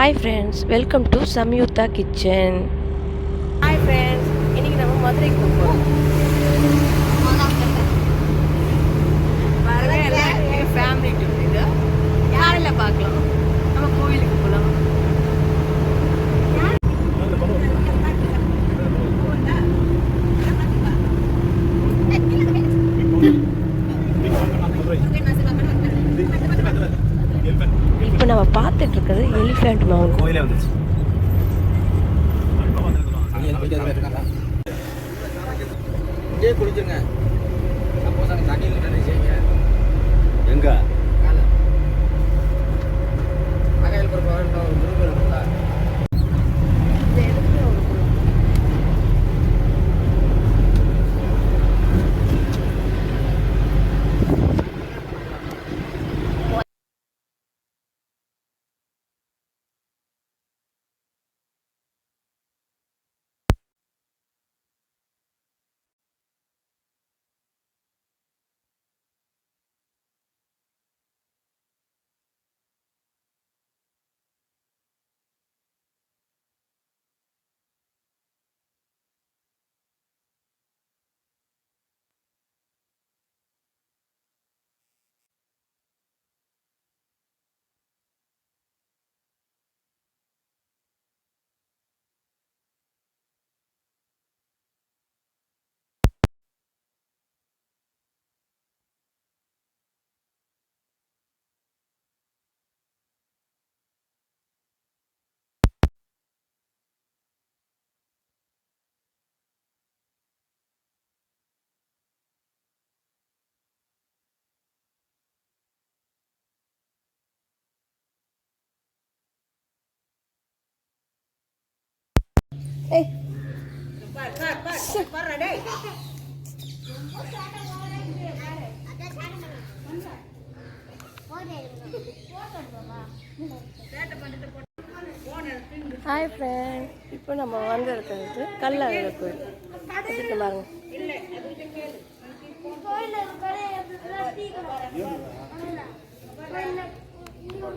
Hi friends welcome to Samyuktha kitchen hi friends இன்னைக்கு நம்ம மதுரைக்கு போகிறோம் இருக்கிறது எலிஃபென்ட் மவுண்ட் கோயிலே வந்துச்சு இங்கே குளிச்சுங்க சப்போஸ் அங்கே தண்ணியில் நினைச்சீங்க ஹாய் ஃப்ரெண்ட் இப்போ நம்ம வந்து இருக்கிறது கல்லழகர் கோயில். அதுக்கு பாருங்க. ஒரு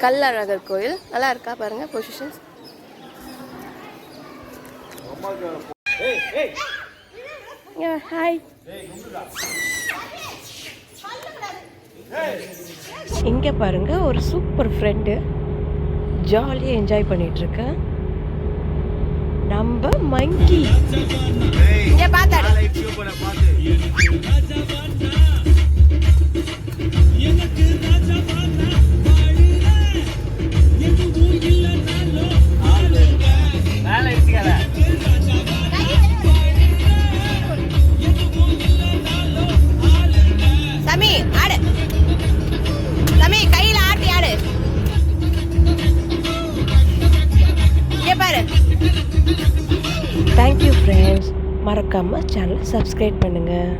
கல்லழகர் கோயில். நல்லா இருக்கா பாருங்க பொசிஷன்ஸ் ஹாய் இங்கே பாருங்க ஒரு சூப்பர் ஃப்ரெண்டு ஜாலியாக என்ஜாய் பண்ணிட்டு நம்ம மங்கி. இங்கே பார்த்தாடு தேங்க்யூ ஃப்ரெண்ட்ஸ் மறக்காமல் சேனலை சப்ஸ்கிரைப் பண்ணுங்கள்